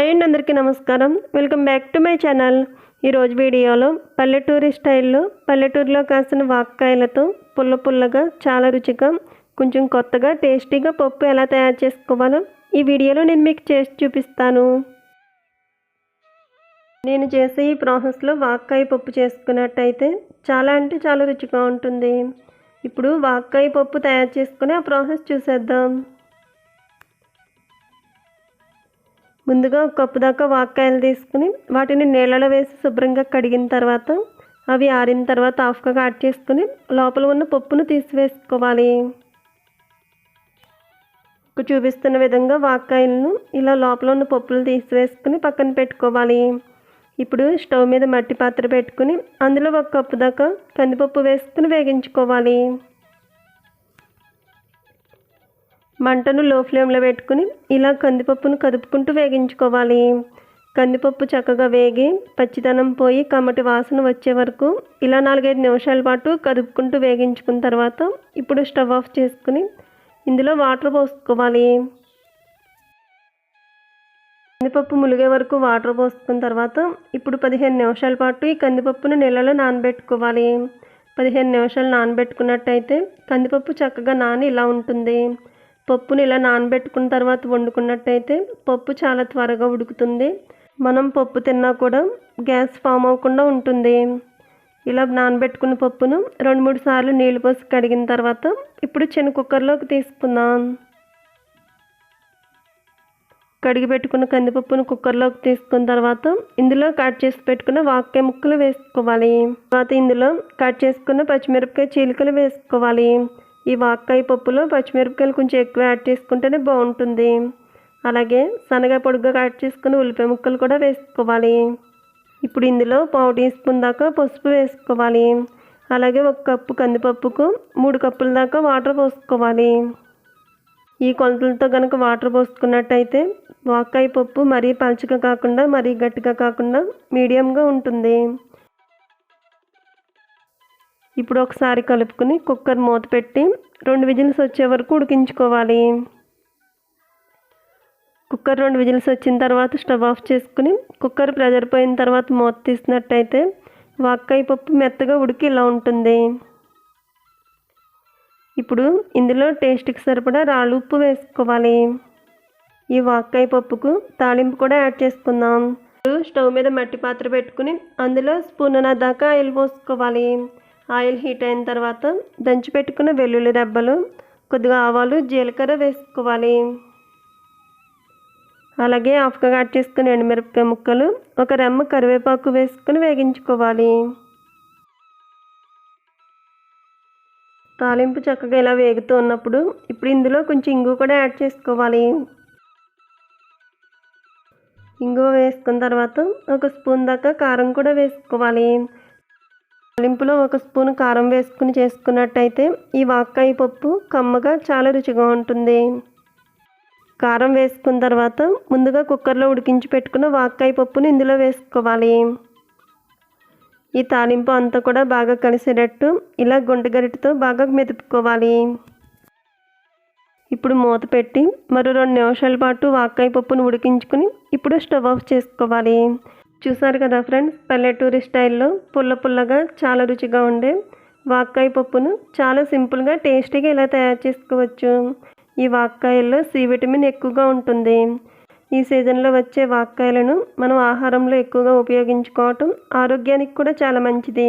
And అందరికీ నమస్కారం. Welcome back to my channel. ఈరోజు వీడియోలో పల్లెటూరి స్టైల్లో పల్లెటూరులో కాసిన వాక్కాయలతో పుల్ల పుల్లగా చాలా రుచిగా కొంచెం కొత్తగా టేస్టీగా పప్పు ఎలా తయారు చేసుకోవాలో ఈ వీడియోలో నేను మీకు చేసి చూపిస్తాను. నేను చేసే ఈ ప్రాసెస్లో వాక్కాయ పప్పు చేసుకున్నట్టయితే చాలా అంటే చాలా రుచిగా ఉంటుంది. ఇప్పుడు వాక్కాయ పప్పు తయారు చేసుకుని ఆ ప్రాసెస్ చూసేద్దాం. ముందుగా ఒక కప్పు దాకా వాక్కాయలు తీసుకుని వాటిని నీళ్ళలో వేసి శుభ్రంగా కడిగిన తర్వాత అవి ఆరిన తర్వాత ఆఫ్గా కట్ చేసుకుని లోపల ఉన్న పప్పును తీసివేసుకోవాలి. చూపిస్తున్న విధంగా వాక్కాయలను ఇలా లోపల ఉన్న పప్పులు తీసివేసుకుని పక్కన పెట్టుకోవాలి. ఇప్పుడు స్టవ్ మీద మట్టి పాత్ర పెట్టుకుని అందులో ఒక కప్పు దాకా కందిపప్పు వేసుకుని వేగించుకోవాలి. మంటను లో ఫ్లేమ్లో పెట్టుకుని ఇలా కందిపప్పును కదుపుకుంటూ వేగించుకోవాలి. కందిపప్పు చక్కగా వేగి పచ్చిదనం పోయి కమ్మటి వాసన వచ్చే వరకు ఇలా నాలుగైదు నిమిషాల పాటు కదుపుకుంటూ వేగించుకున్న తర్వాత ఇప్పుడు స్టవ్ ఆఫ్ చేసుకుని ఇందులో వాటర్ పోసుకోవాలి. కందిపప్పు ములిగే వరకు వాటర్ పోసుకున్న తర్వాత ఇప్పుడు పదిహేను నిమిషాల పాటు ఈ కందిపప్పును నీళ్ళలో నానబెట్టుకోవాలి. పదిహేను నిమిషాలు నానబెట్టుకున్నట్టయితే కందిపప్పు చక్కగా నాని ఇలా ఉంటుంది. పప్పుని ఇలా నానబెట్టుకున్న తర్వాత వండుకున్నట్టయితే పప్పు చాలా త్వరగా ఉడుకుతుంది. మనం పప్పు తిన్నా కూడా గ్యాస్ ఫామ్ అవ్వకుండా ఉంటుంది. ఇలా నానబెట్టుకున్న పప్పును రెండు మూడు సార్లు నీళ్ళు పోసి కడిగిన తర్వాత ఇప్పుడు చిన్న కుక్కర్లోకి తీసుకుందాం. కడిగి పెట్టుకున్న కందిపప్పును కుక్కర్లోకి తీసుకున్న తర్వాత ఇందులో కట్ చేసి పెట్టుకున్న వాకే ముక్కలు వేసుకోవాలి. తర్వాత ఇందులో కట్ చేసుకున్న పచ్చిమిరపకాయ చీలికలు వేసుకోవాలి. ఈ వాక్కాయ పప్పులో పచ్చిమిరపకాయలు కొంచెం ఎక్కువ యాడ్ చేసుకుంటేనే బాగుంటుంది. అలాగే శనగ పొడుగ్గా కట్ చేసుకుని ఉల్లిపాయ ముక్కలు కూడా వేసుకోవాలి. ఇప్పుడు ఇందులో పావు టీ స్పూన్ దాకా పసుపు వేసుకోవాలి. అలాగే ఒక కప్పు కందిపప్పుకు మూడు కప్పుల దాకా వాటర్ పోసుకోవాలి. ఈ కొలతలతో కనుక వాటర్ పోసుకున్నట్టయితే వాకాయ పప్పు మరీ పలచగా కాకుండా మరీ గట్టిగా కాకుండా మీడియంగా ఉంటుంది. ఇప్పుడు ఒకసారి కలుపుకుని కుక్కర్ మూత పెట్టి రెండు విజిల్స్ వచ్చే వరకు ఉడికించుకోవాలి. కుక్కర్ రెండు విజిల్స్ వచ్చిన తర్వాత స్టవ్ ఆఫ్ చేసుకుని కుక్కర్ ప్రెజర్ పోయిన తర్వాత మూత తీసినట్టయితే వాక్కాయ పప్పు మెత్తగా ఉడికి ఇలా ఉంటుంది. ఇప్పుడు ఇందులో టేస్ట్కి సరిపడా రాళ్ళు ఉప్పు వేసుకోవాలి. ఈ వాక్కాయ పప్పుకు తాలింపు కూడా యాడ్ చేసుకుందాం. స్టవ్ మీద మట్టి పాత్ర పెట్టుకుని అందులో స్పూన్ దాకా ఆయిల్ పోసుకోవాలి. ఆయిల్ హీట్ అయిన తర్వాత దంచి పెట్టుకున్న వెల్లుల్లి రెబ్బలు కొద్దిగా ఆవాలు జీలకర్ర వేసుకోవాలి. అలాగే హాఫ్గా కట్ చేసుకుని ఎండుమిరపకాయ ముక్కలు ఒక రెమ్మ కరివేపాకు వేసుకుని వేగించుకోవాలి. తాలింపు చక్కగా ఇలా వేగుతూ ఉన్నప్పుడు ఇప్పుడు ఇందులో కొంచెం ఇంగు కూడా యాడ్ చేసుకోవాలి. ఇంగువ వేసుకున్న తర్వాత ఒక స్పూన్ దాకా కారం కూడా వేసుకోవాలి. తాలింపులో ఒక స్పూన్ కారం వేసుకుని చేసుకున్నట్టయితే ఈ వాక్కాయ పప్పు కమ్మగా చాలా రుచిగా ఉంటుంది. కారం వేసుకున్న తర్వాత ముందుగా కుక్కర్లో ఉడికించి పెట్టుకున్న వాక్కాయ పప్పును ఇందులో వేసుకోవాలి. ఈ తాలింపు అంతా కూడా బాగా కలిసేటట్టు ఇలా గుంట బాగా మెదుపుకోవాలి. ఇప్పుడు మూత పెట్టి మరో రెండు నిమిషాల పాటు వాక్కాయ పప్పును ఉడికించుకుని ఇప్పుడు స్టవ్ ఆఫ్ చేసుకోవాలి. చూసారు కదా ఫ్రెండ్స్ పల్లెటూరి స్టైల్లో పుల్ల పుల్లగా చాలా రుచిగా ఉండే వాక్కాయ పప్పును చాలా సింపుల్గా టేస్టీగా ఇలా తయారు చేసుకోవచ్చు. ఈ వాక్కాయల్లో సి విటమిన్ ఎక్కువగా ఉంటుంది. ఈ సీజన్లో వచ్చే వాక్కాయలను మనం ఆహారంలో ఎక్కువగా ఉపయోగించుకోవటం ఆరోగ్యానికి కూడా చాలా మంచిది.